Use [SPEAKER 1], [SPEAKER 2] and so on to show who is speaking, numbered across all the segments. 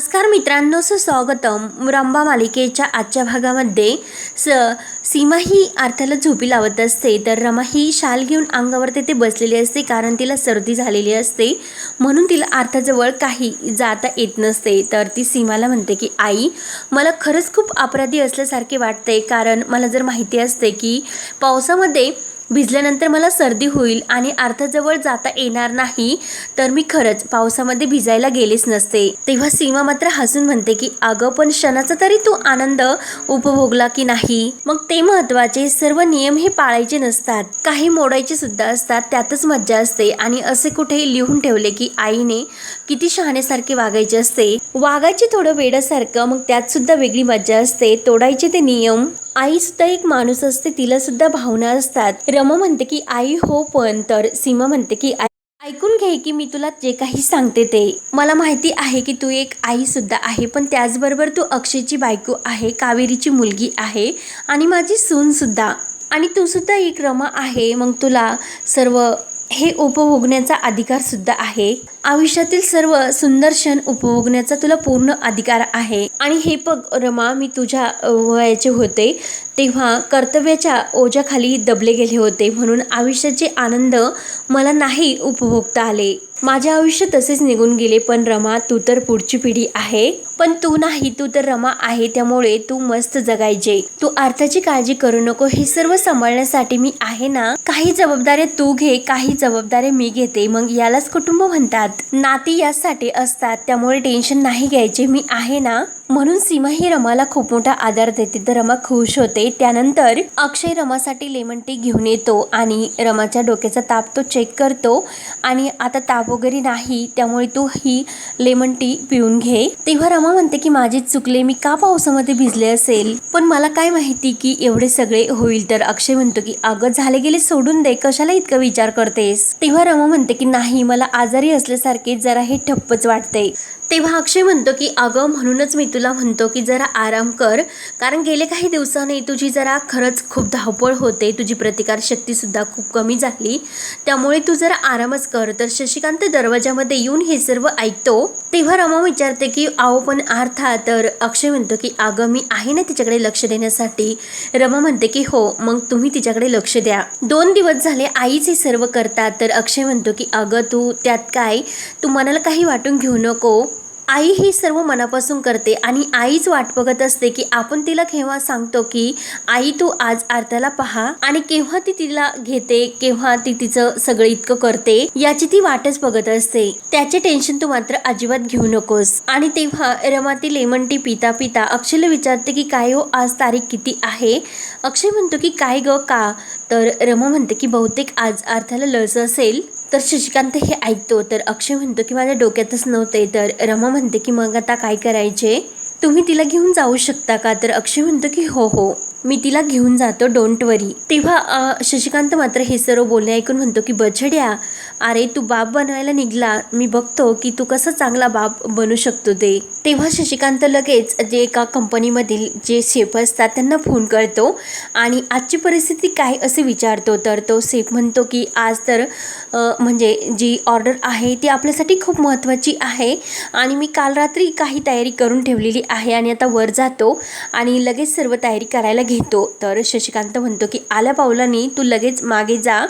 [SPEAKER 1] नमस्कार मित्रांनो सुस्वागतम. रंबा मालिकेच्या आजच्या भागामध्ये स सीमा ही अर्थाला झोपी लावत असते. तर रमा ही शाल घेऊन अंगावर तिथे बसलेली असते कारण तिला सर्दी झालेली असते. म्हणून तिला अर्थाजवळ काही जाता येत नसते. तर ती सीमाला म्हणते की आई मला खरंच खूप अपराधी असल्यासारखे वाटते कारण मला जर माहिती असते की पावसामध्ये भिजल्यानंतर मला सर्दी होईल आणि अर्थाजवळ जाता येणार नाही तर मी खरंच पावसामध्ये भिजायला गेलेच नसते. तेव्हा सीमा मात्र हसून म्हणते की अगं पण क्षणाचा तरी तू आनंद उपभोगला की नाही? मग ते महत्त्वाचे सर्व नियम हे पाळायचे नसतात. काही मोडायचे सुद्धा असतात त्यातच मज्जा असते. आणि असे कुठे लिहून ठेवले की आईने किती शहाण्यासारखे वागायचे असते. वागायचे थोडं वेडासारखं मग त्यात सुद्धा वेगळी मज्जा असते. तोडायचे ते नियम आई सुद्धा एक माणूस असते तिला सुद्धा भावना असतात. रमा म्हणते की आई हो पण तर सीमा म्हणते की आई ऐकून घे की मी तुला जे काही सांगते ते. मला माहिती आहे की तू एक आई सुद्धा आहे पण त्याचबरोबर तू अक्षयची बायको आहे कावेरीची मुलगी आहे आणि माझी सून सुद्धा. आणि तू सुद्धा एक रमा आहे मग तुला सर्व हे उपभोगण्याचा अधिकार सुद्धा आहे. आयुष्यातील सर्व सुंदर क्षण उपभोगण्याचा तुला पूर्ण अधिकार आहे. आणि हे बघ रमा मी तुझ्या वयाचे होते. तेव्हा कर्तव्याच्या ओझ्याखाली दबले गेले होते म्हणून आयुष्याचे आनंद मला नाही उपभोगता आले. माझे आयुष्य तसेच निघून गेले पण रमा तू तर पुढची पिढी आहे. पण तू नाही तू तर रमा आहे त्यामुळे तू मस्त जगायचे. तू अर्थाची काळजी करू नको हे सर्व सांभाळण्यासाठी मी आहे ना? काही जबाबदाऱ्या तू घे काही जबाबदाऱ्या मी घेते. मग यालाच कुटुंब म्हणतात. नाती यासाठी असतात त्यामुळे टेन्शन नाही घ्यायचे. मी आहे ना? म्हणून सीमा ही रमाला खूप मोठा आधार देते. तर रमा खुश होते. त्यानंतर अक्षय रमासाठी लेमन टी घेऊन येतो आणि रमाच्या डोक्याचा ताप तो चेक करतो. आणि आता ताप वगैरे नाही त्यामुळे तू ही लेमन टी पिऊन घे. तेव्हा रमा म्हणते की माझे चुकले मी का पावसामध्ये भिजले असेल? पण मला काय माहिती की एवढे सगळे होईल. तर अक्षय म्हणतो की अगं झाले गेले सोडून दे. कशाला इतका विचार करतेस? तेव्हा रमा म्हणते की नाही मला आजारी असल्यासारखे जरा हे ठप्पच वाटते तेव्हा अक्षय म्हणतो की अगं म्हणूनच मी तुला तुला म्हणतो की जरा आराम कर. कारण गेले काही दिवसांनी तुझी जरा खरंच खूप धावपळ होते. तुझी प्रतिकारशक्तीसुद्धा खूप कमी झाली. त्यामुळे तू जरा आरामच कर. तर शशिकांत दरवाजामध्ये येऊन हे सर्व ऐकतो. तेव्हा रमा विचारते की आहो पण अर्थात तर अक्षय म्हणतो की अगं मी आहे ना तिच्याकडे लक्ष देण्यासाठी. रमा म्हणते की हो मग तुम्ही तिच्याकडे लक्ष द्या. दोन दिवस झाले आईच हे सर्व करतात. तर अक्षय म्हणतो की अगं तू त्यात काय? तू मनाला काही वाटून घेऊ नको. आई ही सर्व मनापासून करते आणि आईच वाट बघत असते की आपण तिला केव्हा सांगतो की आई तू आज आरत्याला पहा आणि केव्हा ती तिला घेते केव्हा ती तिचं सगळं इतकं करते याची ती वाटच बघत असते. त्याचे टेन्शन तू मात्र अजिबात घेऊ नकोस. आणि तेव्हा रमा ती लेमन टी पिता पिता अक्षयला विचारते की काय हो आज तारीख किती आहे? अक्षय म्हणतो की काय ग का? तर रमा म्हणते की बहुतेक आज आर्थाला लस असेल. तर शशिकांत हे ऐकतो तर अक्षय म्हणतो की माझ्या डोक्यातच नव्हते तर रमा म्हणते की मग आता काय करायचे? तुम्ही तिला घेऊन जाऊ शकता का? तर अक्षय म्हणतो की हो हो. मी तिला घेऊन जातो डोंट वरी तेव्हा शशिकांत मात्र हे सर्व बोलणे ऐकून म्हणतो की बछड्या अरे तू बाप बनवायला निघला. मी बघतो की तू कसा चांगला बाप बनू शकतो ते. तेव्हा शशिकांत लगेच जे एका कंपनीमधील जे शेफ असतात त्यांना फोन करतो आणि आजची परिस्थिती काय असे विचारतो. तर तो सेफ म्हणतो की आज तर म्हणजे जी ऑर्डर आहे ती आपल्यासाठी खूप महत्त्वाची आहे आणि मी काल रात्री काही तयारी करून ठेवलेली आहे आणि आता वर जातो आणि लगेच सर्व तयारी करायला घेतो. तर शशिकांत म्हणतो की आल्या पावलांनी तू लगेच मागे जा.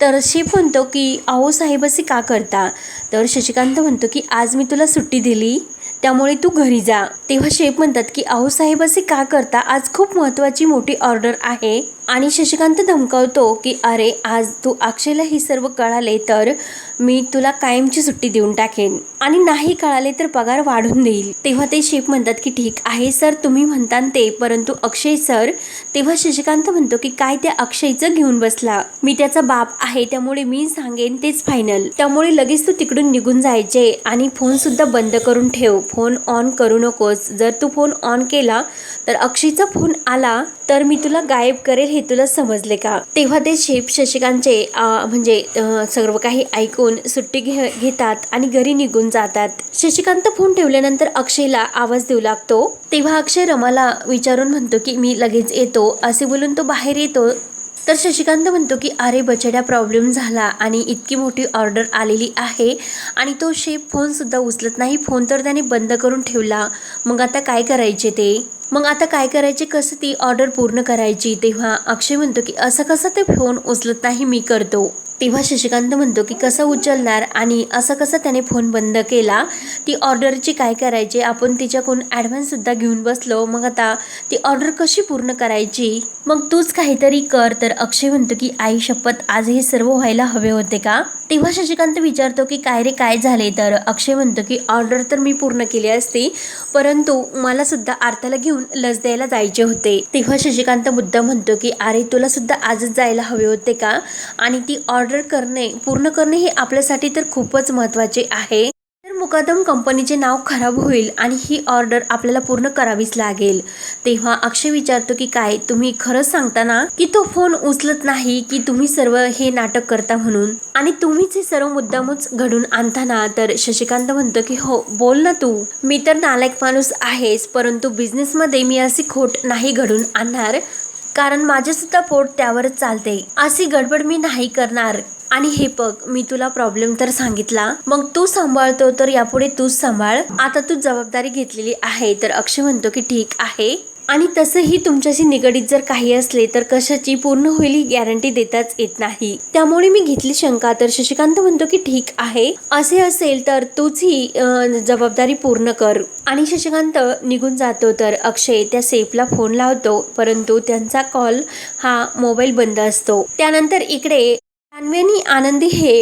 [SPEAKER 1] तर शेफ म्हणतो की अहो साहेब असे का करता? तर शशिकांत म्हणतो की आज मी तुला सुट्टी दिली त्यामुळे तू घरी जा. तेव्हा शेफ म्हणतात की अहो साहेब असे का करता? आज खूप महत्त्वाची मोठी ऑर्डर आहे. आणि शशिकांत धमकावतो की अरे आज तू अक्षयला हे सर्व कळाले तर मी तुला कायमची सुट्टी देऊन टाकेन. आणि नाही कळाले तर पगार वाढून देईल. तेव्हा ते शेफ म्हणतात की ठीक आहे सर तुम्ही म्हणता ते परंतु अक्षय सर तेव्हा शशिकांत म्हणतो की काय त्या अक्षयचं घेऊन बसला? मी त्याचा बाप आहे त्यामुळे मी सांगेन तेच फायनल त्यामुळे लगेच तू तिकडून निघून जायचे आणि फोन सुद्धा बंद करून ठेव. फोन ऑन करू नकोस. जर तू फोन ऑन केला तर अक्षयचा फोन आला तर मी तुला गायब करेल हे तुला समजले का? तेव्हा ते शेप शशिकांतचे म्हणजे सर्व काही ऐकून सुट्टी घे घेतात आणि घरी निघून जातात. शशिकांत फोन ठेवल्यानंतर अक्षयला आवाज देऊ लागतो. तेव्हा अक्षय रमाला विचारून म्हणतो की मी लगेच येतो. असे बोलून तो बाहेर येतो. तर शशिकांत म्हणतो की अरे बचड्या प्रॉब्लेम झाला आणि इतकी मोठी ऑर्डर आलेली आहे. आणि तो शेफ फोनसुद्धा उचलत नाही. फोन तर त्याने बंद करून ठेवला. मग आता काय करायचे ते? मग आता काय करायचे? कसं ती ऑर्डर पूर्ण करायची? तेव्हा अक्षय म्हणतो की असं कसं ते फोन उचलत नाही मी करतो? तेव्हा शशिकांत म्हणतो की कसं उचलणार आणि असं कसं त्याने फोन बंद केला? ती ऑर्डरची काय करायची? आपण तिच्याकडून ॲडव्हान्ससुद्धा घेऊन बसलो. मग आता ती ऑर्डर कशी पूर्ण करायची? मग तूच काहीतरी कर. तर अक्षय म्हणतो की आई शपथ आज हे सर्व व्हायला हवे होते का? तेव्हा शशिकांत विचारतो की काय रे काय झाले? तर अक्षय म्हणतो की ऑर्डर तर मी पूर्ण केली असती परंतु मलासुद्धा आरताला घेऊन लस द्यायला जायचे होते. तेव्हा शशिकांत मुद्दा म्हणतो की अरे तुला सुद्धा आजच जायला हवे होते का? आणि ती ऑर्डर करणे पूर्ण करणे हे आपल्यासाठी तर खूपच महत्त्वाचे आहे. मुकादम कंपनीचे नाव खराब होईल आणि ही ऑर्डर आपल्याला पूर्ण करावीच लागेल. तेव्हा अक्षय विचारतो की काय तुम्ही खरंच सांगता ना की तो फोन उचलत नाही की तुम्ही सर्व हे नाटक करता म्हणून? आणि तुम्हीच हे सर्व मुद्दामच घडून आणता ना? तर शशिकांत म्हणतो की हो बोल ना तू. मी तर नालायक माणूस आहेच परंतु बिझनेसमध्ये मी अशी खोट नाही घडून आणणार. कारण माझे सुद्धा पोट त्यावरच चालते. अशी गडबड मी नाही करणार. आणि हे बघ मी तुला प्रॉब्लेम तर सांगितला. मग तू सांभाळतो तर यापुढे तूच सांभाळ. आता तू जबाबदारी घेतलेली आहे तर अक्षय म्हणतो की ठीक आहे. आणि तसंही तुमच्याशी निगडीत जर काही असले तर कशाची पूर्ण होईल ही गॅरंटी देताच येत नाही. त्यामुळे मी घेतली शंका तर शशिकांत म्हणतो की ठीक आहे. असे असेल तर तूच ही जबाबदारी पूर्ण कर. आणि शशिकांत निघून जातो तर अक्षय त्या सेफला फोन लावतो परंतु त्यांचा कॉल हा मोबाईल बंद असतो. त्यानंतर इकडे अन्वी आनंदी हे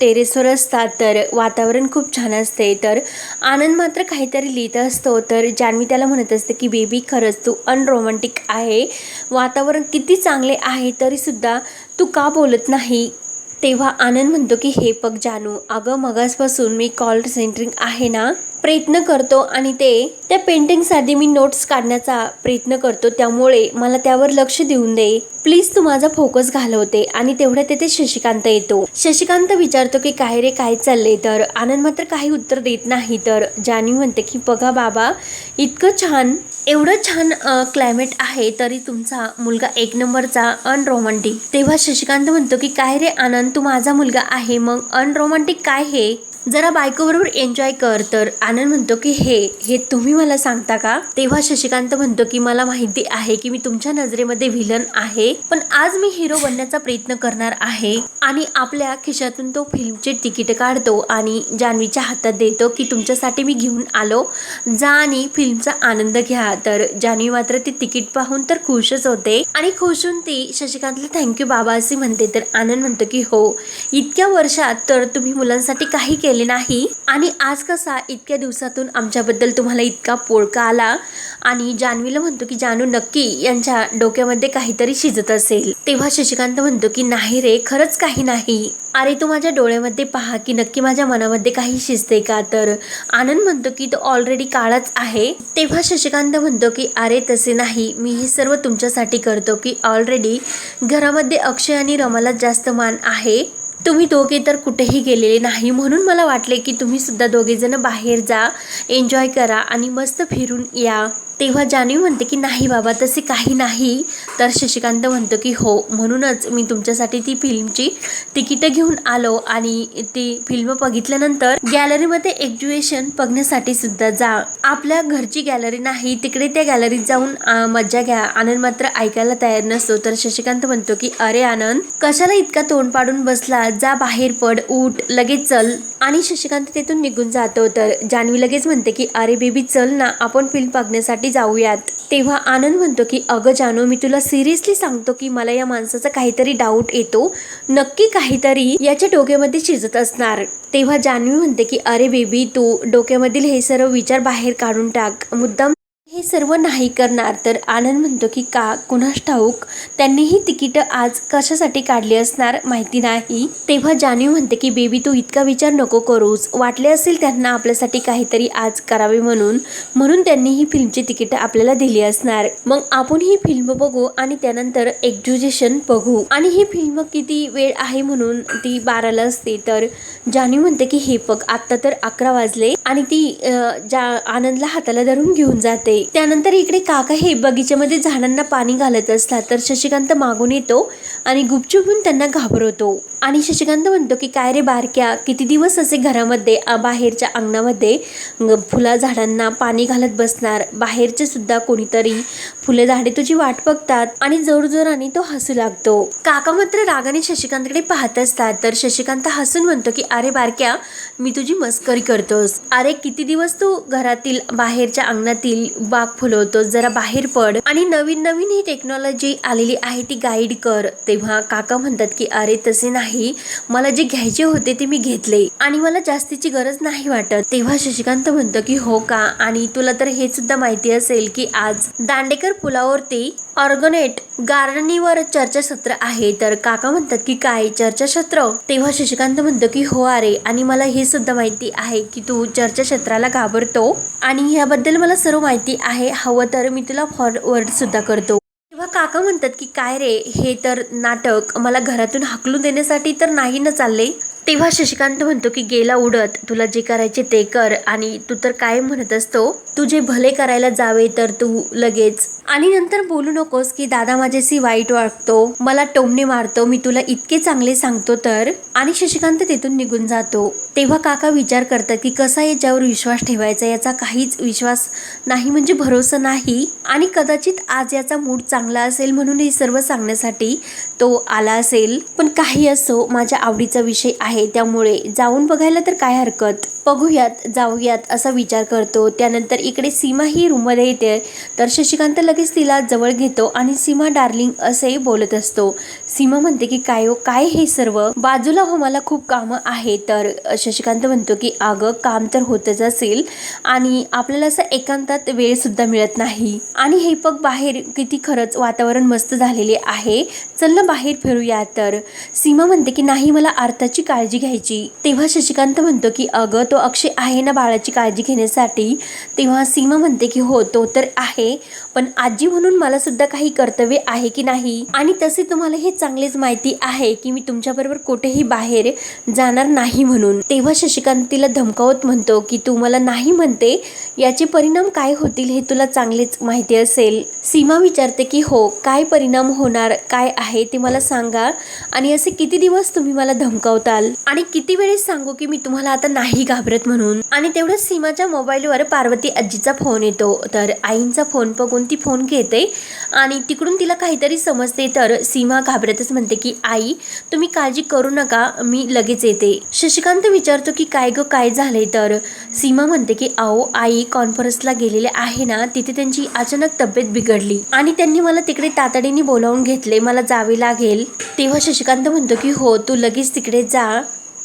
[SPEAKER 1] टेरेसवर असतात तर वातावरण खूप छान असते. तर आनंद मात्र काहीतरी लिहित असतो. तर जान्हवी त्याला म्हणत असते की बेबी खरंच तू अनरोमॅन्टिक आहे. वातावरण किती चांगले आहे तरीसुद्धा तू का बोलत नाही? तेव्हा आनंद म्हणतो की हे पग जानू अगं मगासपासून मी कॉल सेंटरिंग आहे ना प्रयत्न करतो आणि ते त्या पेंटिंगसाठी मी नोट्स काढण्याचा प्रयत्न करतो. त्यामुळे मला त्यावर लक्ष देऊन दे. प्लीज तू माझा फोकस घालवते आणि तेवढ्या तिथे शशिकांत येतो. शशिकांत विचारतो की काय रे काय चाललंय? तर आनंद मात्र काही उत्तर देत नाही. तर जानी म्हणते की बघा बाबा इतकं छान एवढं छान क्लायमेट आहे तरी तुमचा मुलगा एक नंबरचा अनरोमॅन्टिक तेव्हा शशिकांत म्हणतो की काय रे आनंद तू माझा मुलगा आहे. मग अनरोमॅन्टिक काय हे? जरा बायकोबरोबर एन्जॉय कर. तर आनंद म्हणतो की हे हे तुम्ही मला सांगता का? तेव्हा शशिकांत म्हणतो की मला माहिती आहे की मी तुमच्या नजरेमध्ये व्हिलन आहे पण आज मी हिरो बनण्याचा प्रयत्न करणार आहे आणि आपल्या खिशातून तो फिल्मचे तिकीट काढतो आणि जान्हवीच्या हातात देतो की तुमच्यासाठी मी घेऊन आलो. जा आणि फिल्मचा आनंद घ्या. तर जान्हवी मात्र ती तिकीट पाहून तर खुशच होते आणि खुशून ती शशिकांतला थँक्यू बाबा असे म्हणते. तर आनंद म्हणतो की हो इतक्या वर्षात तर तुम्ही मुलांसाठी काही केले नाही. आणि आज कसा इतक्या दिवसातून आमच्याबद्दल तुम्हाला इतका पोळका आला. आणि जान्हवीला म्हणतो की जानू नक्की यांच्या डोक्यामध्ये काहीतरी शिजत असेल. तेव्हा शशिकांत म्हणतो की नाही रे खरंच काही नाही. अरे तू माझ्या डोळ्यामध्ये पहा की नक्की माझ्या मनामध्ये काही शिजते का? तर आनंद म्हणतो की तो ऑलरेडी काळाच आहे. तेव्हा शशिकांत म्हणतो की अरे तसे नाही. मी हे सर्व तुमच्यासाठी करतो की ऑलरेडी घरामध्ये अक्षय आणि रमाला जास्त मान आहे. तुम्ही दोघे तर कुठेही गेलेले नाही. म्हणून मला वाटले की तुम्ही सुद्धा बाहेर जा एन्जॉय करा आणि मस्त फिरून या. तेव्हा जान्हवी म्हणते की नाही बाबा तसे काही नाही. तर शशिकांत म्हणतो की हो. म्हणूनच मी तुमच्यासाठी ती फिल्मची तिकीटं घेऊन आलो आणि ती फिल्म बघितल्यानंतर गॅलरीमध्ये एक्झिबिशन बघण्यासाठी सुद्धा जा. आपल्या घरची गॅलरी नाही तिकडे त्या गॅलरीत जाऊन मज्जा घ्या. आनंद मात्र ऐकायला तयार नसतो. तर शशिकांत म्हणतो की अरे आनंद कशाला इतका तोंड पाडून बसला? जा बाहेर पड उठ लगेच चल. आणि शशिकांत तिथून निघून जातो. तर जान्हवी लगेच म्हणते की अरे बेबी चल ना. आपण फिल्म बघण्यासाठी जाऊयात. तेव्हा आनंद म्हणतो की अगं जानू मी तुला सिरियसली सांगतो की मला या माणसाचा काहीतरी डाऊट येतो. नक्की काहीतरी याच्या डोक्यामध्ये शिजत असणार. तेव्हा जान्हवी म्हणते की अरे बेबी तू डोक्यामधील हे सर्व विचार बाहेर काढून टाक. मुद्दाम हे सर्व नाही करणार. तर आनंद म्हणतो की का कुणास ठाऊक त्यांनी ही तिकीटं आज कशासाठी काढली असणार माहिती नाही. तेव्हा जाणीव म्हणते की बेबी तू इतका विचार नको करूस. वाटले असेल त्यांना आपल्यासाठी काहीतरी आज करावे म्हणून. म्हणून त्यांनी ही फिल्मची तिकीटं आपल्याला दिली असणार. मग आपण ही फिल्म बघू आणि त्यानंतर एक्झ्युजेशन बघू. आणि ही फिल्म किती वेळ आहे म्हणून ती बाराला असते. तर जाणीव म्हणते की हे बघ आत्ता तर अकरा वाजले आणि ती ज्या जा आनंदला हाताला धरून घेऊन जाते. त्यानंतर इकडे काका हे बगीच्यामध्ये झाडांना पाणी घालत असतात. तर शशिकांत मागून येतो. आणि गुपचूप होऊन त्यांना घाबरवतो. आणि शशिकांत म्हणतो की काय रे बारक्या किती दिवस असे घरामध्ये बाहेरच्या अंगणामध्ये फुलाझाडांना फुला झाडांना पाणी घालत बसणार? बाहेरचे सुद्धा कोणीतरी फुले झाडे तुझी वाट बघतात आणि जोरजोराने तो हसू लागतो. काका मात्र रागाने शशिकांतकडे पाहत असतात. तर शशिकांत हसून म्हणतो की अरे बारक्या मी तुझी मस्करी करतोस. अरे किती दिवस तू घरातील बाहेरच्या अंगणातील बाग फुलवतोस? जरा बाहेर पड आणि नवीन नवीन ही टेक्नॉलॉजी आलेली आहे ती गाईड कर. तेव्हा काका म्हणतात की अरे तसे नाही. मला जे घ्यायचे होते ते मी घेतले. आणि मला जास्तीची गरज नाही वाटत. तेव्हा शशिकांत म्हणतो की हो का? आणि तुला तर हे सुद्धा माहिती असेल की आज दांडेकर पुलावरती ऑर्गनेट गार्डनिंगवर चर्चासत्र आहे. तर काका म्हणतात की काय? चर्चासत्र? तेव्हा शशिकांत म्हणतो की हो अरे. आणि मला हे सुद्धा माहिती आहे की तू चर्चाक्षेत्राला घाबरतो. आणि याबद्दल मला सर्व माहिती आहे. हवं तर मी तुला फॉरवर्ड सुद्धा करतो. काका म्हणतात की काय रे हे तर नाटक. मला घरातून हाकलून देण्यासाठी तर नाही ना चालले. तेव्हा शशिकांत म्हणतो की गेला उडत तुला जे करायचे ते कर आणि तू तर काय म्हणत असतो. तुझे भले करायला जावे तर तू लगेच. आणि नंतर बोलू नकोस की दादा माझ्याशी वाईट वागतो मला टोमणे मारतो मी तुला इतके चांगले सांगतो तर. आणि शशिकांत तिथून निघून जातो. तेव्हा काका विचार करतात की कसा याच्यावर विश्वास ठेवायचा? याचा काहीच विश्वास नाही म्हणजे भरोसा नाही. आणि कदाचित आज याचा मूड चांगला असेल म्हणून हे सर्व सांगण्यासाठी तो आला असेल. पण काही असो माझ्या आवडीचा विषय आहे त्यामुळे जाऊन बघायला तर काय हरकत? बघूयात जाऊयात असा विचार करतो. त्यानंतर इकडे सीमा ही रूममध्ये येते. तर शशिकांत लगेच तिला जवळ घेतो आणि सीमा डार्लिंग असे बोलत असतो. सीमा म्हणते की काय हो काय हे सर्व? बाजूला हो मला खूप कामं आहे तर शशिकांत म्हणतो की अगं काम तर होतच असेल आणि आपल्याला असं एकांतात वेळसुद्धा मिळत नाही. आणि हे बघ बाहेर किती खरंच वातावरण मस्त झालेले आहे. चल ना बाहेर फिरूया. तर सीमा म्हणते की नाही मला अर्थाची काळजी घ्यायची. तेव्हा शशिकांत म्हणतो की अगं तो अक्षय आहे ना बाळाची काळजी घेण्यासाठी? तेव्हा सीमा म्हणते की हो तो तर आहे पण आजी म्हणून मला सुद्धा काही कर्तव्य आहे की नाही? आणि तसे तुम्हाला हे चांगलेच माहिती आहे की मी तुमच्याबरोबर कुठेही बाहेर जाणार नाही म्हणून. तेव्हा शशिकांत तिला धमकावत म्हणतो की तू मला नाही म्हणते याचे परिणाम काय होतील हे तुला चांगलेच माहिती असेल. सीमा विचारते की हो काय परिणाम होणार काय आहे ते मला सांगा. आणि असे किती दिवस तुम्ही मला धमकावताल? आणि किती वेळेस सांगू की मी तुम्हाला आता नाही घाबरत म्हणून. आणि तेवढ्याच सीमाच्या मोबाईलवर पार्वती आजीचा फोन येतो. तर आईंचा फोन बघून ती फोन घेते आणि तिकडून तिला काहीतरी समजते. तर सीमा घाबरतच म्हणते की आई तुम्ही काळजी करू नका मी लगेच येते. शशिकांत विचारतो की काय ग काय झाले तर सीमा म्हणते की आओ आई कॉन्फरन्सला गेलेले आहे ना तिथे त्यांची अचानक तब्येत बिघडली आणि त्यांनी मला तिकडे तातडीने बोलावून घेतले. मला जावे लागेल. तेव्हा शशिकांत म्हणतो की हो तू लगेच तिकडे जा.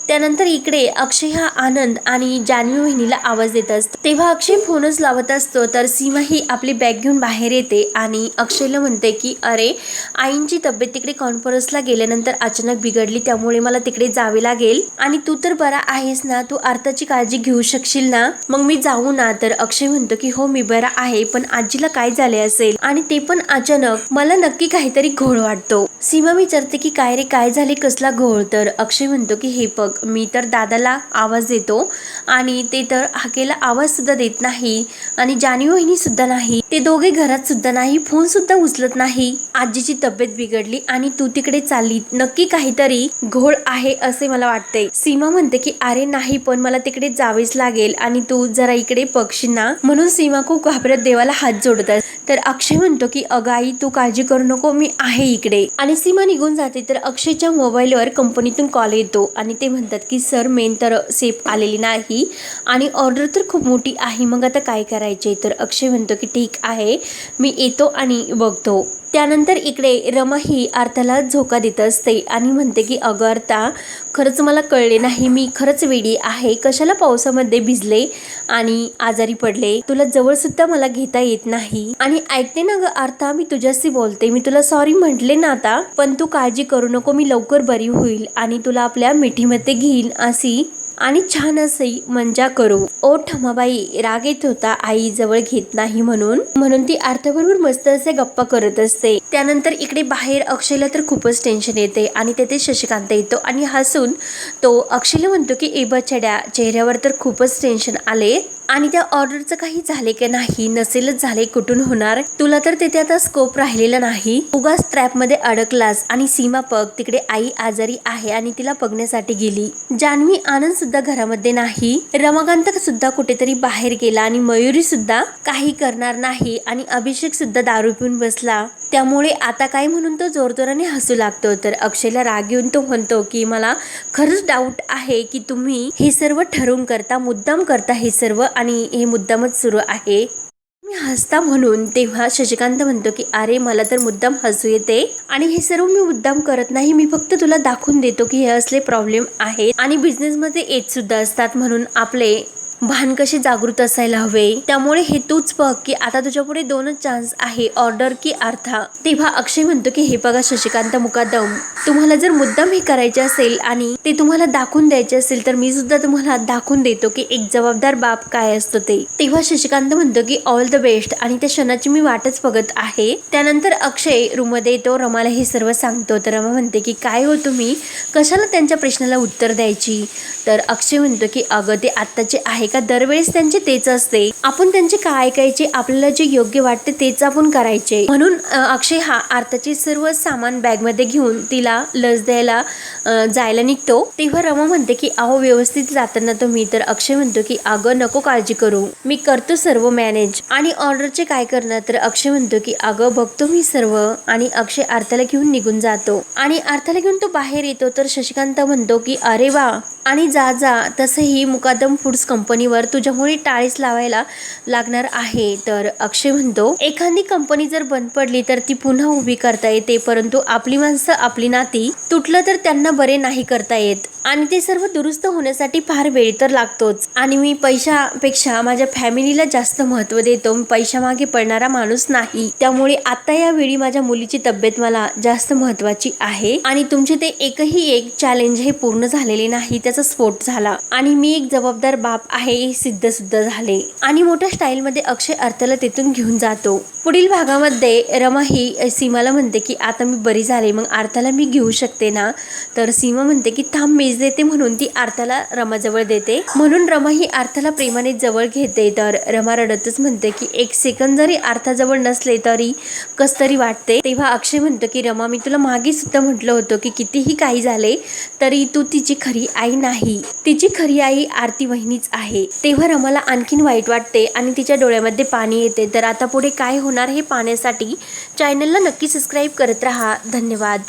[SPEAKER 1] त्यानंतर इकडे अक्षय हा आनंद आणि जान्हवी वहिनीला आवाज देत असतो. तेव्हा अक्षय फोनच लावत असतो तर सीमा ही आपली बॅग घेऊन बाहेर येते आणि अक्षयला म्हणते की अरे आईंची तब्येत तिकडे कॉन्फरन्सला गेल्यानंतर अचानक बिघडली त्यामुळे मला तिकडे जावे लागेल. आणि तू तर बरा आहेस ना तू अर्थाची काळजी घेऊ शकशील ना? मग मी जाऊ ना तर अक्षय म्हणतो की हो मी बरा आहे पण आजीला काय झाले असेल? आणि ते पण अचानक मला नक्की काहीतरी घोळ वाटतो. सीमा विचारते की काय रे काय झाले कसला घोळ? तर अक्षय म्हणतो की हे बघ मी तर दादाला आवाज देतो आणि ते तर हाकेला आवाज सुद्धा देत नाही आणि जानी वहिनी सुद्धा नाही. ते दोघे घरात सुद्धा नाही फोन सुद्धा उचलत नाही. आजीची तब्येत बिघडली आणि तू तिकडे चालली. नक्की काहीतरी घोळ आहे असे मला वाटते सीमा म्हणते की अरे नाही पण मला तिकडे जावेच लागेल आणि तू जरा इकडे पक्षींना म्हणून सीमा खूप घाबरत देवाला हात जोडत तर अक्षय म्हणतो की अगाई आई तू काळजी करू नको मी आहे इकडे. आणि सीमा निघून जाते तर अक्षयच्या मोबाईलवर कंपनीतून कॉल येतो आणि ते म्हणतात की सर मेन तर सेफ आलेली नाही आणि ऑर्डर तर खूप मोठी आहे. मग आता काय करायचे तर अक्षय म्हणतो की ठीक आहे मी येतो आणि बघतो. त्यानंतर इकडे रमा ही अर्थाला झोका देत असते आणि म्हणते की अगं अर्था खरंच मला कळले नाही मी खरंच वेडी आहे. कशाला पावसामध्ये भिजले आणि आजारी पडले? तुला जवळ सुद्धा मला घेता येत नाही. आणि ऐकते ना गं अर्था मी तुझ्याशी बोलते. मी तुला सॉरी म्हटले ना आता पण तू काळजी करू नको मी लवकर बरी होईल आणि तुला आपल्या मिठीमध्ये घेईल अशी आणि छान असे मंजा करू. ओ ठमाबाई राग येत होता आई जवळ घेत नाही म्हणून. म्हणून ती अर्थबरोबर मस्त असे गप्पा करत असते. त्यानंतर इकडे बाहेर अक्षयला तर खूपच टेन्शन येते आणि तेथे शशिकांत येतो आणि हसून तो अक्षयला म्हणतो की ए बछड्या चेहऱ्यावर तर खूपच टेन्शन आले. आणि त्या ऑर्डरचं काही झाले की नाही नसेलच झाले कुठून होणार? तुला तर तिथे आता स्कोप राहिलेला नाही. उगाच ट्रॅपमध्ये अडकलास आणि सीमा पग तिकडे आई आजारी आहे आणि तिला बघण्यासाठी गेली. जान्हवी आनंद सुद्धा घरामध्ये नाही. रमाकांत सुद्धा कुठेतरी बाहेर गेला आणि मयुरी सुद्धा काही करणार नाही आणि अभिषेक सुद्धा दारू पिऊन बसला. त्यामुळे आता काय म्हणून तो जोरजोराने हसू लागतो. तर अक्षयला राग येऊन तो म्हणतो की मला खरंच डाऊट आहे की तुम्ही हे सर्व ठरवून करता मुद्दाम करता हे सर्व आणि हे मुद्दामच सुरू आहे. मी हसता म्हणून तेव्हा शशिकांत म्हणतो की अरे मला तर मुद्दाम हसू येते आणि हे सर्व मी मुद्दाम करत नाही. मी फक्त तुला दाखवून देतो की हे असले प्रॉब्लेम आहेत आणि बिझनेसमध्ये येत सुद्धा असतात म्हणून आपले भान कसे जागृत असायला हवे? त्यामुळे हे तूच बघ की आता तुझ्या पुढे दोनच चान्स आहे. ऑर्डर की अर्था तेव्हा अक्षय म्हणतो की हे बघा शशिकांत मुकादम तुम्हाला जर मुद्दाम हे करायचे असेल आणि ते तुम्हाला दाखवून द्यायचे असेल तर मी सुद्धा तुम्हाला दाखवून देतो की एक जबाबदार बाप काय असतो ते. तेव्हा शशिकांत म्हणतो की ऑल द बेस्ट आणि त्या क्षणाची मी वाटच बघत आहे. त्यानंतर अक्षय रूममध्ये येतो रमाला हे सर्व सांगतो. तर रमा म्हणते की काय हो तुम्ही? कशाला त्यांच्या प्रश्नाला उत्तर द्यायची? तर अक्षय म्हणतो की अगं ते आत्ताचे आहे का दरवेळेस त्यांचे तेच असते. आपण त्यांचे काय ऐकायचे? आपल्याला जे योग्य वाटते तेच आपण करायचे. म्हणून अक्षय हा आरताचे सर्व सामान बॅगमध्ये घेऊन तिला लस द्यायला जायला निघतो. तेव्हा रमा म्हणते की अहो व्यवस्थित जाताना तुम्ही. तर अक्षय म्हणतो की अगं नको काळजी करू. मी करतो सर्व मॅनेज. आणि ऑर्डरचे काय करणार? तर अक्षय म्हणतो की अगं बघतो मी सर्व. आणि अक्षय आरताला घेऊन निघून जातो. आणि आरताला घेऊन तो बाहेर येतो. तर शशिकांत म्हणतो की अरे वा. आणि जा जा. तसंही मुकादम फूड्स कंपनी कंपनीवर तुझ्यामुळे टाळीस लावायला लागणार आहे. तर अक्षय म्हणतो एखादी कंपनी जर बंद पडली तर ती पुन्हा उभी करता येते परंतु आपली माणसं आपली नाती तुटलं तर त्यांना बरे नाही करता येत. आणि ते सर्व दुरुस्त होण्यासाठी फार वेळ तर लागतोच. आणि मी पैशापेक्षा माझ्या फॅमिलीला जास्त महत्त्व देतो. मी पैशामागे पडणारा माणूस नाही. त्यामुळे आता या वेळी माझ्या मुलीची तब्येत मला जास्त महत्वाची आहे. आणि तुमचे ते एकही एक चॅलेंज हे पूर्ण झालेले नाही. त्याचा स्फोट झाला. आणि मी एक जबाबदार बाप आहे. हे सिद्ध सुद्धा झाले. आणि मोठ्या स्टाईलमध्ये अक्षय अर्थाला तिथून घेऊन जातो. पुढील भागामध्ये रमा ही सीमाला म्हणते की आता मी बरी झाले मग आर्थाला मी घेऊ शकते ना? तर सीमा म्हणते की थांब मीच देते म्हणून ती आर्थाला रमाजवळ देते. म्हणून रमा ही अर्थाला प्रेमाने जवळ घेते. तर रमा रडतच म्हणते की एक सेकंद जरी आर्थाजवळ नसले तरी कस तरी वाटते? तेव्हा अक्षय म्हणतो की रमा मी तुला मागे सुद्धा म्हटलं होतं की कितीही काही झाले तरी तू तिची खरी आई नाही. तिची खरी आई आरती वहिनीच आहे. आहे. तेव्हा रमाला आणखीन वाईट वाटते आणि तिच्या डोळ्यामध्ये पाणी येते. तर आता पुढे काय होणार हे पाहण्यासाठी चॅनलला नक्की सबस्क्राईब करत राहा. धन्यवाद.